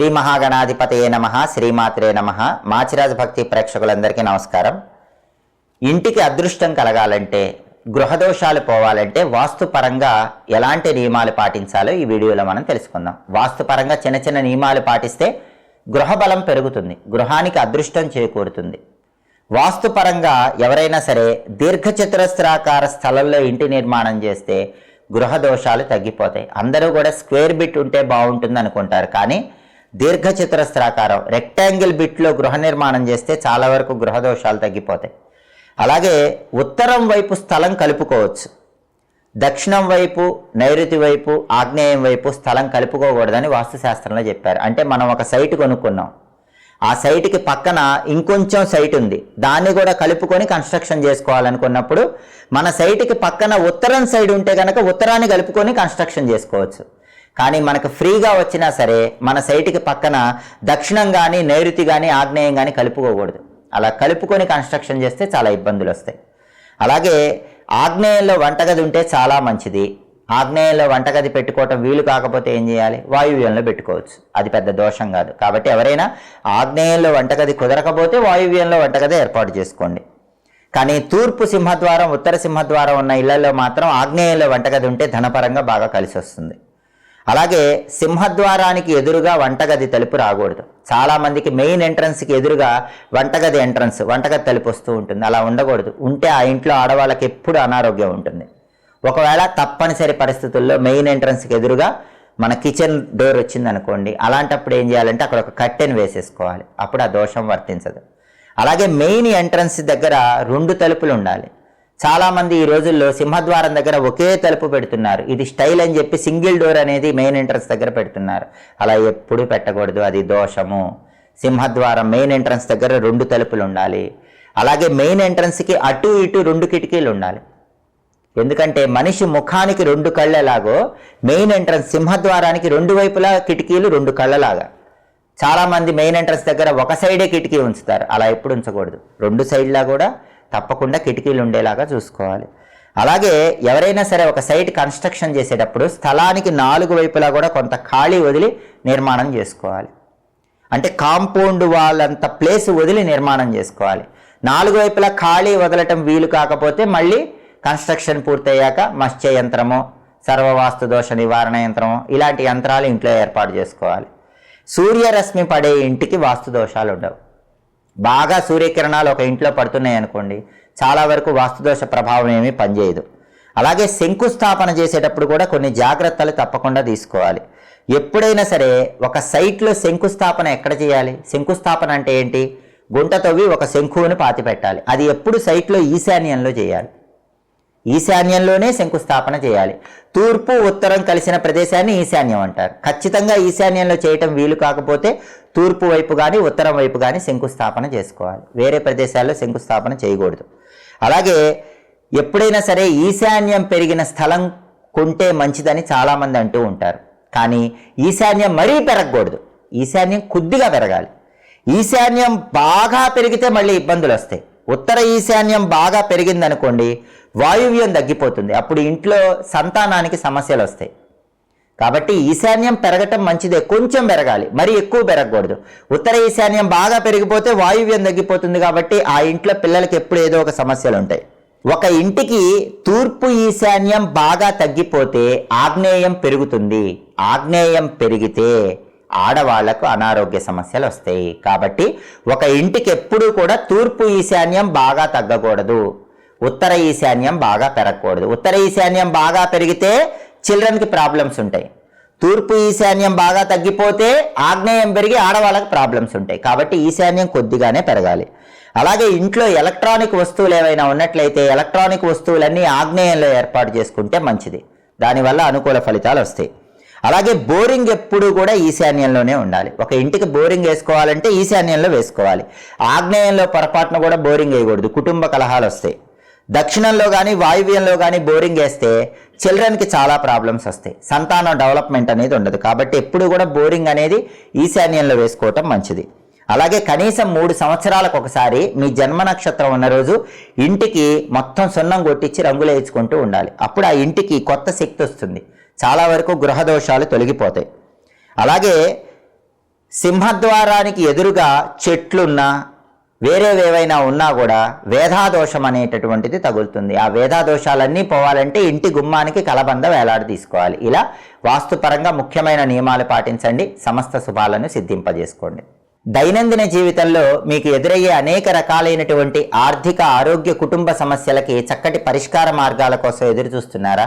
శ్రీ మహాగణాధిపతయే నమ శ్రీమాత్రే నమ. మాచిరాజ భక్తి ప్రేక్షకులందరికీ నమస్కారం. ఇంటికి అదృష్టం కలగాలంటే గృహదోషాలు పోవాలంటే వాస్తుపరంగా ఎలాంటి నియమాలు పాటించాలో ఈ వీడియోలో మనం తెలుసుకుందాం. వాస్తుపరంగా చిన్న చిన్న నియమాలు పాటిస్తే గృహబలం పెరుగుతుంది గృహానికి అదృష్టం చేకూరుతుంది. వాస్తుపరంగా ఎవరైనా సరే దీర్ఘచతురస్రాకార స్థలంలో ఇంటి నిర్మాణం చేస్తే గృహ దోషాలు తగ్గిపోతాయి. అందరూ కూడా స్క్వేర్ బిట్ ఉంటే బాగుంటుంది అనుకుంటారు కానీ దీర్ఘచతురస్రాకారం. రెక్టాంగిల్ బిట్లో గృహ నిర్మాణం చేస్తే చాలా వరకు గృహ దోషాలు తగ్గిపోతాయి. అలాగే ఉత్తరం వైపు స్థలం కలుపుకోవచ్చు. దక్షిణం వైపు నైరుతి వైపు ఆగ్నేయం వైపు స్థలం కలుపుకోకూడదని వాస్తుశాస్త్రంలో చెప్పారు. అంటే మనం ఒక సైట్ కొనుక్కున్నాం. ఆ సైట్కి పక్కన ఇంకొంచెం సైట్ ఉంది. దాన్ని కూడా కలుపుకొని కన్స్ట్రక్షన్ చేసుకోవాలనుకున్నప్పుడు మన సైట్కి పక్కన ఉత్తరం సైడ్ ఉంటే కనుక ఉత్తరాన్ని కలుపుకొని కన్స్ట్రక్షన్ చేసుకోవచ్చు. కానీ మనకు ఫ్రీగా వచ్చినా సరే మన సైట్కి పక్కన దక్షిణం కానీ నైరుతి కానీ ఆగ్నేయం కానీ కలుపుకోకూడదు. అలా కలుపుకొని కన్స్ట్రక్షన్ చేస్తే చాలా ఇబ్బందులు వస్తాయి. అలాగే ఆగ్నేయంలో వంటగది ఉంటే చాలా మంచిది. ఆగ్నేయంలో వంటగది పెట్టుకోవటం వీలు కాకపోతే ఏం చేయాలి? వాయువ్యంలో పెట్టుకోవచ్చు. అది పెద్ద దోషం కాదు. కాబట్టి ఎవరైనా ఆగ్నేయంలో వంటగది కుదరకపోతే వాయువ్యంలో వంటగది ఏర్పాటు చేసుకోండి. కానీ తూర్పు సింహద్వారం ఉత్తర సింహద్వారం ఉన్న ఇళ్ళలో మాత్రం ఆగ్నేయంలో వంటగది ఉంటే ధనపరంగా బాగా కలిసి వస్తుంది. అలాగే సింహద్వారానికి ఎదురుగా వంటగది తలుపు రాకూడదు. చాలామందికి మెయిన్ ఎంట్రన్స్కి ఎదురుగా వంటగది ఎంట్రన్స్ వంటగది తలుపు వస్తూ ఉంటుంది. అలా ఉండకూడదు. ఉంటే ఆ ఇంట్లో ఆడవాళ్ళకి ఎప్పుడు అనారోగ్యం ఉంటుంది. ఒకవేళ తప్పనిసరి పరిస్థితుల్లో మెయిన్ ఎంట్రన్స్కి ఎదురుగా మన కిచెన్ డోర్ వచ్చిందనుకోండి అలాంటప్పుడు ఏం చేయాలంటే అక్కడ ఒక కట్టెను వేసేసుకోవాలి. అప్పుడు ఆ దోషం వర్తించదు. అలాగే మెయిన్ ఎంట్రన్స్ దగ్గర రెండు తలుపులు ఉండాలి. చాలామంది ఈ రోజుల్లో సింహద్వారం దగ్గర ఒకే తలుపు పెడుతున్నారు. ఇది స్టైల్ అని చెప్పి సింగిల్ డోర్ అనేది మెయిన్ ఎంట్రన్స్ దగ్గర పెడుతున్నారు. అలా ఎప్పుడు పెట్టకూడదు అది దోషము. సింహద్వారం మెయిన్ ఎంట్రన్స్ దగ్గర రెండు తలుపులు ఉండాలి. అలాగే మెయిన్ ఎంట్రన్స్కి అటు ఇటు రెండు కిటికీలు ఉండాలి. ఎందుకంటే మనిషి ముఖానికి రెండు కళ్ళలాగో మెయిన్ ఎంట్రన్స్ సింహద్వారానికి రెండు వైపులా కిటికీలు రెండు కళ్ళలాగా. చాలామంది మెయిన్ ఎంట్రన్స్ దగ్గర ఒక సైడే కిటికీ ఉంచుతారు. అలా ఎప్పుడు ఉంచకూడదు. రెండు సైడ్లా కూడా తప్పకుండా కిటికీలు ఉండేలాగా చూసుకోవాలి. అలాగే ఎవరైనా సరే ఒక సైట్ కన్స్ట్రక్షన్ చేసేటప్పుడు స్థలానికి నాలుగు వైపులా కూడా కొంత ఖాళీ వదిలి నిర్మాణం చేసుకోవాలి. అంటే కాంపౌండ్ వాళ్ళంత ప్లేస్ వదిలి నిర్మాణం చేసుకోవాలి. నాలుగు వైపులా ఖాళీ వదలటం వీలు కాకపోతే మళ్ళీ కన్స్ట్రక్షన్ పూర్తయ్యాక మత్స్య యంత్రము సర్వవాస్తు దోష నివారణ యంత్రము ఇలాంటి యంత్రాలు ఇంట్లో ఏర్పాటు చేసుకోవాలి. సూర్యరశ్మి పడే ఇంటికి వాస్తు దోషాలు ఉండవు బాగా సూర్యకిరణాలు ఒక ఇంట్లో పడుతున్నాయి అనుకోండి చాలా వరకు వాస్తుదోష ప్రభావం ఏమీ పనిచేయదు. అలాగే శంకుస్థాపన చేసేటప్పుడు కూడా కొన్ని జాగ్రత్తలు తప్పకుండా తీసుకోవాలి. ఎప్పుడైనా సరే ఒక సైట్లో శంకుస్థాపన ఎక్కడ చేయాలి? శంకుస్థాపన అంటే ఏంటి? గుంట తవ్వి ఒక శంకువుని పాతి పెట్టాలి అది ఎప్పుడు సైట్లో ఈశాన్యంలో చేయాలి. ఈశాన్యంలోనే శంకుస్థాపన చేయాలి. తూర్పు ఉత్తరం కలిసిన ప్రదేశాన్ని ఈశాన్యం అంటారు. ఖచ్చితంగా ఈశాన్యంలో చేయటం వీలు కాకపోతే తూర్పు వైపు కానీ ఉత్తరం వైపు కానీ శంకుస్థాపన చేసుకోవాలి. వేరే ప్రదేశాల్లో శంకుస్థాపన చేయకూడదు. అలాగే ఎప్పుడైనా సరే ఈశాన్యం పెరిగిన స్థలం కొంటే మంచిదని చాలామంది అంటూ ఉంటారు. కానీ ఈశాన్యం మరీ పెరగకూడదు. ఈశాన్యం కొద్దిగా పెరగాలి. ఈశాన్యం బాగా పెరిగితే మళ్ళీ ఇబ్బందులు వస్తాయి ఉత్తర ఈశాన్యం బాగా పెరిగిందనుకోండి వాయువ్యం తగ్గిపోతుంది. అప్పుడు ఇంట్లో సంతానానికి సమస్యలు వస్తాయి. కాబట్టి ఈశాన్యం పెరగటం మంచిదే. కొంచెం పెరగాలి. మరి ఎక్కువ పెరగకూడదు. ఉత్తర ఈశాన్యం బాగా పెరిగిపోతే వాయువ్యం తగ్గిపోతుంది కాబట్టి ఆ ఇంట్లో పిల్లలకి ఎప్పుడు ఏదో ఒక సమస్యలు ఉంటాయి. ఒక ఇంటికి తూర్పు ఈశాన్యం బాగా తగ్గిపోతే ఆగ్నేయం పెరుగుతుంది. ఆగ్నేయం పెరిగితే ఆడవాళ్ళకు అనారోగ్య సమస్యలు వస్తాయి. కాబట్టి ఒక ఇంటికి ఎప్పుడూ కూడా తూర్పు ఈశాన్యం బాగా తగ్గకూడదు. ఉత్తర ఈశాన్యం బాగా పెరగకూడదు. ఉత్తర ఈశాన్యం బాగా పెరిగితే చిల్డ్రన్కి ప్రాబ్లమ్స్ ఉంటాయి. తూర్పు ఈశాన్యం బాగా తగ్గిపోతే ఆగ్నేయం పెరిగి ఆడవాళ్ళకి ప్రాబ్లమ్స్ ఉంటాయి. కాబట్టి ఈశాన్యం కొద్దిగానే పెరగాలి. అలాగే ఇంట్లో ఎలక్ట్రానిక్ వస్తువులు ఏవైనా ఉన్నట్లయితే ఎలక్ట్రానిక్ వస్తువులన్నీ ఆగ్నేయంలో ఏర్పాటు చేసుకుంటే మంచిది. దానివల్ల అనుకూల ఫలితాలు వస్తాయి. అలాగే బోరింగ్ ఎప్పుడు కూడా ఈశాన్యంలోనే ఉండాలి. ఒక ఇంటికి బోరింగ్ వేసుకోవాలంటే ఈశాన్యంలో వేసుకోవాలి. ఆగ్నేయంలో పొరపాటున కూడా బోరింగ్ వేయకూడదు. కుటుంబ కలహాలు వస్తాయి. దక్షిణంలో కానీ వాయువ్యంలో కానీ బోరింగ్ వేస్తే చిల్డ్రన్కి చాలా ప్రాబ్లమ్స్ వస్తాయి. సంతానం డెవలప్మెంట్ అనేది ఉండదు. కాబట్టి ఎప్పుడు కూడా బోరింగ్ అనేది ఈశాన్యంలో వేసుకోవటం మంచిది. అలాగే కనీసం మూడు సంవత్సరాలకు ఒకసారి మీ జన్మ నక్షత్రం ఉన్న రోజు ఇంటికి మొత్తం సున్నం కొట్టించి రంగులు వేయించుకుంటూ ఉండాలి. అప్పుడు ఆ ఇంటికి కొత్త శక్తి వస్తుంది. చాలా వరకు గృహ దోషాలు తొలగిపోతాయి. అలాగే సింహద్వారానికి ఎదురుగా చెట్లున్నా వేరేవేవైనా ఉన్నా కూడా వేధాదోషం అనేటటువంటిది తగులుతుంది. ఆ వేధాదోషాలన్నీ పోవాలంటే ఇంటి గుమ్మానికి కలబంద వేలాడి తీసుకోవాలి. ఇలా వాస్తుపరంగా ముఖ్యమైన నియమాలు పాటించండి. సమస్త శుభాలను సిద్ధింపజేసుకోండి. దైనందిన జీవితంలో మీకు ఎదురయ్యే అనేక రకాలైనటువంటి ఆర్థిక ఆరోగ్య కుటుంబ సమస్యలకి చక్కటి పరిష్కార మార్గాల కోసం ఎదురు చూస్తున్నారా